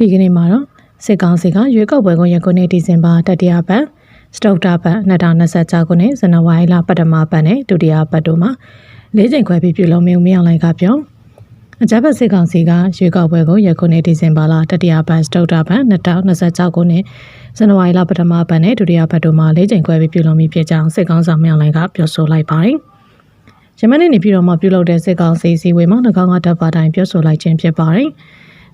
ဒီကနေ့မှာတော့စစ်ကောင်စီကရွေးကောက်ပွဲကိုယခုနှစ်ဒီဇင်ဘာတတိယပတ်စတုတ်တာပတ်2026ခုနှစ်ဇန်နဝါရီလပထမပတ်နဲ့ဒုတိယပတ်တို့မှာ၄ချိန်ခွဲပြီးပြုလုပ်မြုံမြောက်လိုက်ကပြောအကြမ်းဖက်စစ်ကောင်စီကရွေးကောက်ပွဲကိုယခုနှစ်ဒီဇင်ဘာလတတိယပတ်စတုတ်တာပတ်2026ခုနှစ်ဇန်နဝါရီလပထမပတ်နဲ့ဒုတိယပတ်တို့မှာ၄ချိန်ခွဲပြီးပြုလုပ်မိဖြစ်ကြောင်းစစ်ကောင်ဆောင်မြောက်လိုက်ကပြောဆိုလိုက်ပါတယ်။ယမန်နေ့နေပြည်တော်မှာပြုလုပ်တဲ့စစ်ကောင်စီစည်းဝေးမှာ၎င်းကတပ်ပါတိုင်းပြောဆိုလိုက်ခြင်းဖြစ်ပါတယ်။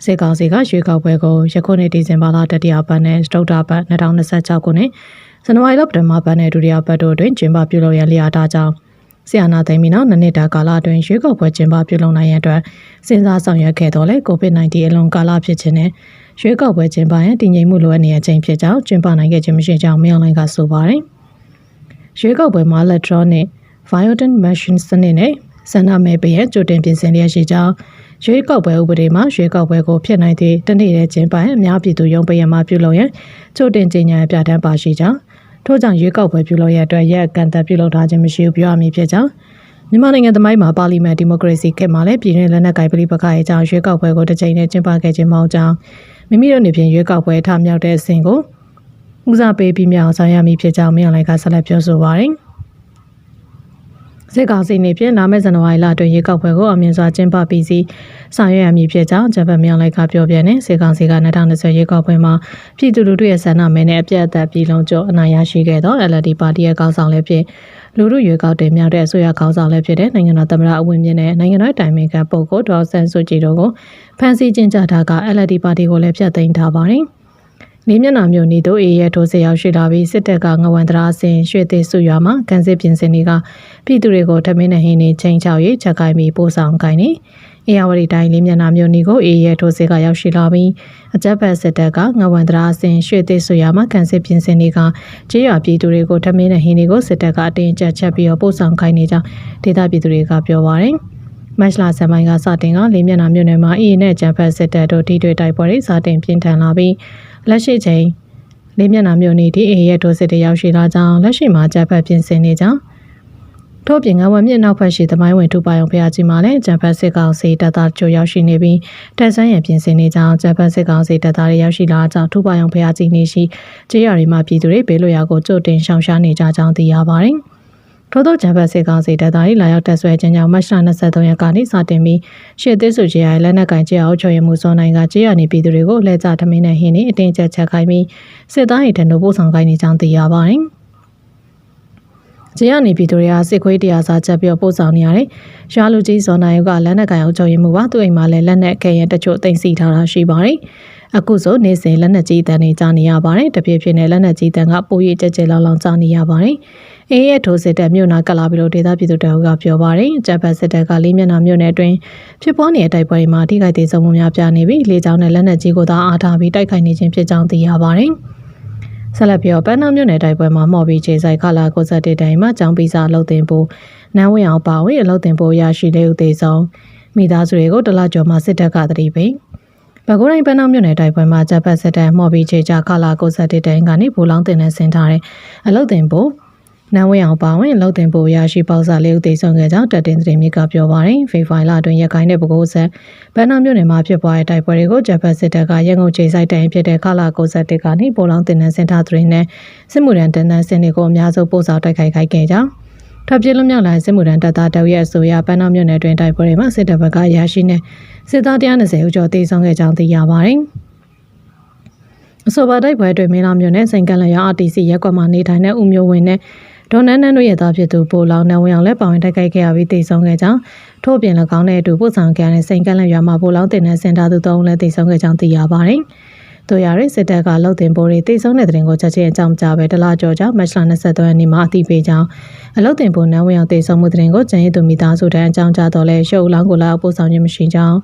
စစ်ကောင်စီကရွေးကောက်ပွဲကိုယခုနှစ်ဒီဇင်ဘာလတတိယပတ်နဲ့စတုတ်တာပတ်2026ခုနှစ်ဇန်နဝါရီလပထမပတ်နဲ့ဒုတိယပတ်တို့တွင်ကျင်းပပြုလုပ်ရလျာထားကြောင်းဆီယနာသိမ်းပြီးနောက်နှစ်တာကာလအတွင်းရွေးကောက်ပွဲကျင်းပပြုလုပ်နိုင်ရန်အတွက်စဉ်းစားဆောင်ရွက်ခဲ့တော်လဲ COVID-19 အလွန်ကာလဖြစ်ခြင်းနဲ့ရွေးကောက်ပွဲကျင်းပရန်တည်ငြိမ်မှုလိုအပ်နေတဲ့အချိန်ဖြစ်ကြောင်းကျင်းပနိုင်ခဲ့ခြင်းမရှိကြောင်းမြောင်လိုင်းကဆိုပါတယ်။ရွေးကောက်ပွဲမှာ electronic violent machine စနစ်နဲ့ဆန္ဒမဲပေးရကြိုတင်ပြင်ဆင်လျက်ရှိကြောင်း ရွေးကောက်ပွဲဥပဒေမှာရွေးကောက်ပွဲကိုဖြစ်နိုင်သည့်တနေ့တဲ့ကျင်းပရင်အများပြည်သူရုံးပရမှာပြုလုပ်ရန်ကြိုတင်ကြေညာပြဋ္ဌာန်းပါရှိကြောင်းထို့ကြောင့်ရွေးကောက်ပွဲပြုလုပ်ရတဲ့အတွက်ရက်ကန်သက်ပြုလုပ်ထားခြင်းမရှိဘူးပြောရမည်ဖြစ်ကြောင်းမြန်မာနိုင်ငံသမိုင်းမှာပါလီမန်ဒီမိုကရေစီခေတ်မှာလည်းပြည်တွင်းလက်နက်ကိုင်ပြည်ပခါရဲ့အကြောင်းရွေးကောက်ပွဲကိုတစ်ကြိမ်နဲ့ကျင်းပခဲ့ခြင်းမဟုတ်ကြောင်းမိမိတို့နေဖြင့်ရွေးကောက်ပွဲထမြောက်တဲ့အစဉ်ကိုဦးစားပေးပြီးမြောက်ဆောင်ရမည်ဖြစ်ကြောင်းမြောက်လိုက်ကဆက်လက်ပြောဆိုပါရယ် စစ်ကောင်စီနေဖြင့်လာမယ့်ဇန်နဝါရီလအတွင်းရေကောက်ပွဲကိုအမြင့်စွာကျင်းပပြီးစီဆောင်ရွက်ရမည်ဖြစ်ကြောင်းဂျပန်မြောင်လိုက်ကပြောပြနေစစ်ကောင်စီက2020ရေကောက်ပွဲမှာပြည်သူလူထုရဲ့ဆန္ဒမဲနဲ့အပြတ်အသတ်ပြည်လုံးကျော်အနိုင်ရရှိခဲ့သော LD ပါတီရဲ့ကောင်းဆောင်လည်းဖြစ်လူထုရွေးကောက်တင်မြောက်တဲ့အစိုးရခေါင်းဆောင်လည်းဖြစ်တဲ့နိုင်ငံတော်သမ္မတအဝင်မြင့်နဲ့နိုင်ငံတော်တိုင်ပင်ခံပုဂ္ဂိုလ်ဒေါ်ဆန်စုကြည်တို့ကိုဖမ်းဆီးကျင်းချထားက LD ပါတီကိုလည်းဖျက်သိမ်းထားပါတယ်။ လေးမျက်နှာမျိုးနေတို့အေးရဲထိုးစရောက်ရှိလာပြီးစစ်တပ်ကငဝန်တရာစင်ရွှေသေးစုရွာမှာကန်စစ်ပြင်စင်တွေကပြည်သူတွေကိုထမင်းနဲ့ဟင်းနေချင်းချောက်ရေးချက်ကိုင်းပြီးပို့ဆောင်ကိုင်းနေအေယာဝတီတိုင်းလေးမျက်နှာမျိုးနေကိုအေးရဲထိုးစကရောက်ရှိလာပြီးအကြက်ဖက်စစ်တပ်ကငဝန်တရာစင်ရွှေသေးစုရွာမှာကန်စစ်ပြင်စင်တွေကကြေးရွာပြည်သူတွေကိုထမင်းနဲ့ဟင်းတွေကိုစစ်တပ်ကအတင်းကျပ်ချက်ပြီးတော့ပို့ဆောင်ခိုင်းနေကြောင်းဒေသပြည်သူတွေကပြောပါရယ် မတ်လဆန်ပိုင်းကစတင်ကလေးမျက်နှာမြို့နယ်မှာအီနဲ့ဂျမ်ဖက်စစ်တပ်တို့ထိတွေ့တိုက်ပွဲတွေစတင်ပြင်းထန်လာပြီးလက်ရှိချိန်လေးမျက်နှာမြို့နေဒီအေရဲ့ဒိုစစ်တွေရောက်ရှိလာကြောင်းလက်ရှိမှာဂျမ်ဖက်ပြင်ဆင်နေကြောင်းထို့ပြင်ငဝမြင့်နောက်ဖက်ရှိသမိုင်းဝင်ထူပါယုံဖျားကြီးမှာလည်းဂျမ်ဖက်စစ်ကောင်စီတပ်သားချိုရောက်ရှိနေပြီးတက်ဆန်းရန်ပြင်ဆင်နေကြောင်းဂျမ်ဖက်စစ်ကောင်စီတပ်သားတွေရောက်ရှိလာကြောင်းထူပါယုံဖျားကြီးနေရှိကြေးရတွေမှာပြည်သူတွေဘေးလွတ်ရာကိုကြိုတင်ရှောင်ရှားနေကြကြောင်းသိရပါတယ်။ ထို့သောဂျမ်ဘတ်စေကောင်စီတပ်သား၏လာရောက်တက်ဆွဲခြင်းကြောင့်မတ်လ23ရက်ကနေစတင်ပြီးရှေ့သစ်စုကြီးရဲ့လက်နက်ကင်ကြေးအောင်ချော်ရမှုစွန်နိုင်ကကြေးရနေပြည်သူတွေကိုလက်ကျထမင်းနဲ့ဟင်းနေအတင်းကျပ်ချက်ခိုင်းပြီးစစ်သား၏တန်တို့ပို့ဆောင်ခိုင်းနေကြောင်းသိရပါတယ်။ကျေးရနေပြည်သူတွေကစစ်ခွေးတရားစားချက်ပြီးပို့ဆောင်နေရတယ်။ရွာလူကြီးဇော်နိုင်ကလက်နက်ကင်အောင်ချော်ရမှုပါသူ့အိမ်မှာလည်းလက်နက်ခဲရတချို့တင်စီထားတာရှိပါတယ်။ အခုဆိုနေစဉ်လက်နက်ကြီးတန်းတွေကြားနေရပါတယ်။တပြည့်ပြည့်နဲ့လက်နက်ကြီးတန်းကပိုရကြဲကြဲလောင်လောင်ကြားနေရပါတယ်။အေးရဲ့ထိုးစစ်တပ်မြို့နာကလာပြီလို့ဒေသပြည်သူတအုပ်ကပြောပါတယ်။ဂျပန်စစ်တပ်ကလေးမျက်နှာမြို့နယ်အတွင်းဖြစ်ပွားနေတဲ့တိုက်ပွဲတွေမှာထိခိုက်ဒေဆုံးမှုများပြနေပြီးလေကြောင်းနဲ့လက်နက်ကြီးကိုသာအားထားပြီးတိုက်ခိုက်နေခြင်းဖြစ်ကြောင်းသိရပါတယ်။ဆက်လက်ပြီးတော့ပန်းနှောင်းမြို့နယ်တိုက်ပွဲမှာမော်ဘီခြေဆိုင်ခလာ61တိုင်မှာကျောင်းပီစာလှုပ်တင်ဖို့နန်းဝင်းအောင်ပါဝင်အလှုပ်တင်ဖို့ရရှိလေဦးသေးဆုံးမိသားစုတွေကိုတလကျော်မှာစစ်တပ်ကတတိပိ ဘကိုးတိုင်းပန်းနှောင်းမြို့နယ်တိုက်ပွဲမှာဂျပန်စစ်တပ်မော်ဘီခြေချခလာ61တိုင်ကနေဘူလောင်းတင်နဲ့ဆင်ထားတဲ့အလှုပ်တင်ဖို့နန်းဝင်းအောင်ပါဝင်လှုပ်တင်ဖို့ရရှိပေါစာလေးဦးသိဆုံးခဲ့ကြောင်းတက်တင်သတင်းမြစ်ကပြောပါတယ်ဖေဖိုင်လာအတွင်းရခိုင်တဲ့ပဲခူးဆက်ဘန်နာမြို့နယ်မှာဖြစ်ပွားတဲ့တိုက်ပွဲတွေကိုဂျပန်စစ်တပ်ကရန်ကုန်ချိန်ဆိုင်တိုင်ဖြစ်တဲ့ခလာ61ကနေပိုလောင်းတင်နန်းစင်တာသတင်းနဲ့စစ်မှုရန်တန်းတန်းစင်တွေကိုအများဆုံးပို့ဆောင်တိုက်ခိုက်ခိုက်ခဲ့ကြောင်း ထပ်ပြလွတ်မြောက်လာစစ်မှုရန်တပ်သားတောက်ရဲ့အဆိုအရပန်းနာမြို့နယ်တွင်တိုက်ပွဲတွေမှာစစ်တပ်ဘက်ကရရှိနေစစ်သား120ဦးကျော်တေဆုံးခဲ့ကြောင်းသိရပါတယ်အဆိုပါတိုက်ပွဲတွင်မင်းလာမြို့နယ်စိန်ကလန်ရ RTC ရက်ကွက်မှာနေထိုင်တဲ့ဦးမျိုးဝင်းနဲ့ဒေါ်နန်းနန်းတို့ရဲ့သားဖြစ်သူပိုလောင်နန်းဝင်းအောင်လည်းပါဝင်တိုက်ခိုက်ခဲ့ရပြီးတိတ်ဆုံးခဲ့ကြောင်းထို့ပြင်၎င်းနဲ့အတူပို့ဆောင်ခဲ့တဲ့စိန်ကန့်လက်ရွာမှာပိုလောင်တင်တဲ့စင်တာသူသုံးလည်းတိတ်ဆုံးခဲ့ကြောင်းသိရပါတယ်။ တို့ရတဲ့စစ်တပ်ကလှုပ်တင်ပိုးတွေတိတ်ဆုံးတဲ့တဲ့ရင်ကိုချက်ချင်းအကြောင်းကြားပဲတလားကြော်ကြောင့်မတ်လ23ရက်နေ့မှာအသိပေးကြောင်းအလှုပ်တင်ပိုးနန်းဝင်းအောင်တိတ်ဆုံးမှုတဲ့ရင်ကိုကျန်ရည်သူမိသားစုတဲ့အကြောင်းကြားတော့လဲရှုပ်လောင်းကိုလာပို့ဆောင်ခြင်းမရှိကြောင်း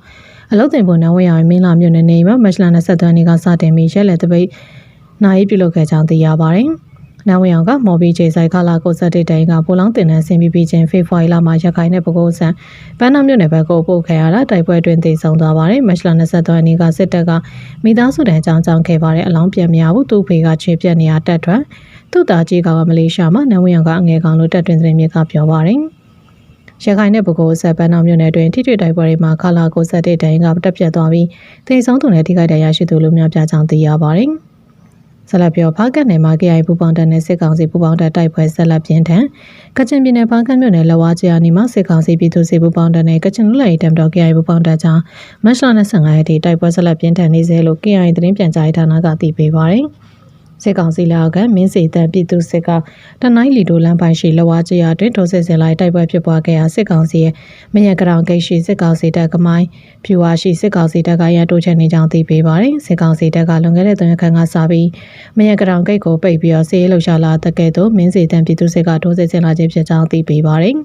အလုတ်တင်ပေါ်နဝရမင်းလာမြို့နယ်နေမှာမတ်လ23ရက်နေ့ကစတင်ပြီးရက်လက်တပိတ်နိုင်ပြုလုပ်ခဲ့ကြောင်းသိရပါတယ်။။ နန်းဝင်းအောင်ကမော်ဘီဂျေဆိုင်ခလာကိုစတဲ့တိုင်ကပိုလောင်းတင်တန်းဆင်ပြီးပြီးချင်းဖေဖော်ဝါရီလမှာရက်ခိုင်နဲ့ပကိုးဆန်ပန်းနာမြို့နယ်ဘက်ကိုပို့ခဲ့ရတာတိုက်ပွဲတွင်တည်ဆုံသွားပါတယ်။မတ်လ23ရက်နေ့ကစစ်တပ်ကမိသားစုတန်းအကြောင်းကြောင့်ခဲ့ပါတဲ့အလောင်းပြန်မရဘူးသူ့ဖေကခြေပြက်နေရတက်ထွက်သူ့သားကြီးကမလေးရှားမှာနန်းဝင်းအောင်ကအငယ်ကောင်လိုတက်တွင်တဲ့မြေကပြောပါတယ်။ရခိုင်နဲ့ပဲခူးဆက်ပန်းတော်မြို့နယ်တွင်ထိတွေ့တိုက်ပွဲတွေမှာခလာကိုဆက်တဲ့တိုင်ကတက်ပြတ်သွားပြီးတိမ်ဆုံးသူနဲ့ထိခိုက်ဒဏ်ရာရှိသူလူများပြားကြောင်းသိရပါတယ်။ ဆက်လက်ပြောဖားကတ်နယ်မှာ KI ပူပေါင်းတပ်နဲ့စစ်ကောင်စီပူပေါင်းတပ်တိုက်ပွဲဆက်လက်ပြင်းထန်ကချင်ပြည်နယ်ဖားကတ်မြို့နယ်လဝါချီယာနီမှာစစ်ကောင်စီပြည်သူစစ်ပူပေါင်းတပ်နဲ့ကချင်လူလိုက်တမ်တော် KI ပူပေါင်းတပ်ကြားမတ်လ25ရက်နေ့တိုက်ပွဲဆက်လက်ပြင်းထန်နေစေလို့ KI သတင်းပြန်ကြားရေးဌာနကသိပေးပါတယ်။ စစ်ကောင်စီလက်အောက်ကမင်းစီတန်ပြည်သူစစ်ကတနိုင်းလီတိုလမ်းပိုင်းရှိလဝါကျရာတွင်ထိုးစစ်ဆင်လိုက်တိုက်ပွဲဖြစ်ပွားခဲ့ရာစစ်ကောင်စီရဲ့မရကရောင်ဂိတ်ရှိစစ်ကောင်စီတပ်ကမိုင်းဖြူဝါရှိစစ်ကောင်စီတပ်ကရန်တိုးချက်နေကြောင်းသိပေးပါတယ်စစ်ကောင်စီတပ်ကလွန်ခဲ့တဲ့သုံးရက်ခန့်ကစပြီးမရကရောင်ဂိတ်ကိုပိတ်ပြီးတော့စစ်ရေးလှုပ်ရှားလာတဲ့ကဲ့သို့မင်းစီတန်ပြည်သူစစ်ကထိုးစစ်ဆင်လာခြင်းဖြစ်ကြောင်းသိပေးပါတယ်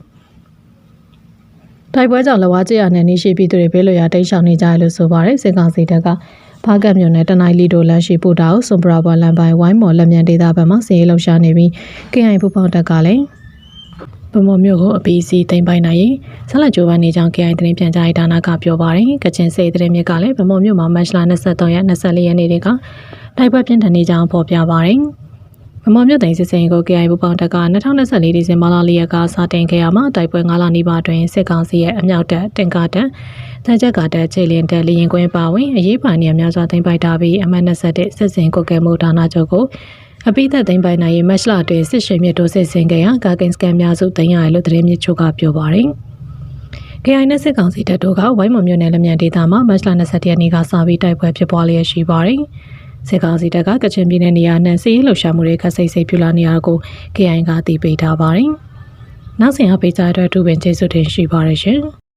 တိုက်ပွဲကြောင့်လဝါကျရနယ်နေရှိပြည်သူတွေဘေးလွတ်ရာတိတ်ရှောင်နေကြရလို့ဆိုပါတယ်စစ်ကောင်စီတပ်က ဖားကတ်မြို့နယ်တနိုင်းလီတိုလမ်းရှိပူတာကိုစွန်ပရာဘွာလမ်းပိုင်းဝိုင်းမော်လက်မြန်ဒေသဘက်မှစီရေးလှုပ်ရှားနေပြီး KI ပူပေါင်းတပ်ကလည်းဗမော်မြို့ကိုအပီးစီတင်ပိုင်နိုင်ရင်ဆက်လက်ကြိုးပမ်းနေကြောင်း KI သတင်းပြန်ကြားရေးဌာနကပြောပါတယ်။ကချင်စိတ်သတင်းမြစ်ကလည်းဗမော်မြို့မှာမတ်လ23ရက်24ရက်နေ့တွေကတိုက်ပွဲပြင်းထန်နေကြောင်းဖော်ပြပါတယ်။ဗမော်မြို့သိမ်းစစ်စင်ကို KI ပူပေါင်းတပ်က2024ဒီဇင်ဘာလ၄ရက်ကစတင်ခဲ့ရမှာတိုက်ပွဲ9လနီးပါးတွင်စစ်ကောင်စီရဲ့အမြောက်တပ်တင်ကားတပ် တန်ချက်ကတက်ချိလင်တက်လျင်ကွင်းပါဝင်အရေးပါနေများစွာသိမ်းပိုက်ထားပြီးအမှတ်21စစ်စင်ကုတ်ကဲမှုဌာနချုပ်ကိုအပိသက်သိမ်းပိုက်နိုင်ရေးမတ်လတွင်စစ်ရှင်မြစ်တိုးစစ်စင်ခဲ့ရာကာကင်စကန်များစုသိမ်းရတယ်လို့သတင်းမြစ်ချုပ်ကပြောပါတယ်။ KI နဲ့စစ်ကောင်စီတပ်တို့ကဝိုင်းမမြို့နယ်လက်မြန်ဒေသမှာမတ်လ27ရက်နေ့ကစပြီးတိုက်ပွဲဖြစ်ပွားလျက်ရှိပါတယ်။စစ်ကောင်စီတပ်ကကချင်ပြည်နယ်နေရာနဲ့စီးရေးလှုပ်ရှားမှုတွေခက်စိတ်စိတ်ပြလာနေရကို KI ကတည်ပိတ်ထားပါတယ်။နောက်ဆင်အပိတ်ကြတဲ့အတွက်သူပင်ကျေးဇူးတင်ရှိပါတယ်ရှင်။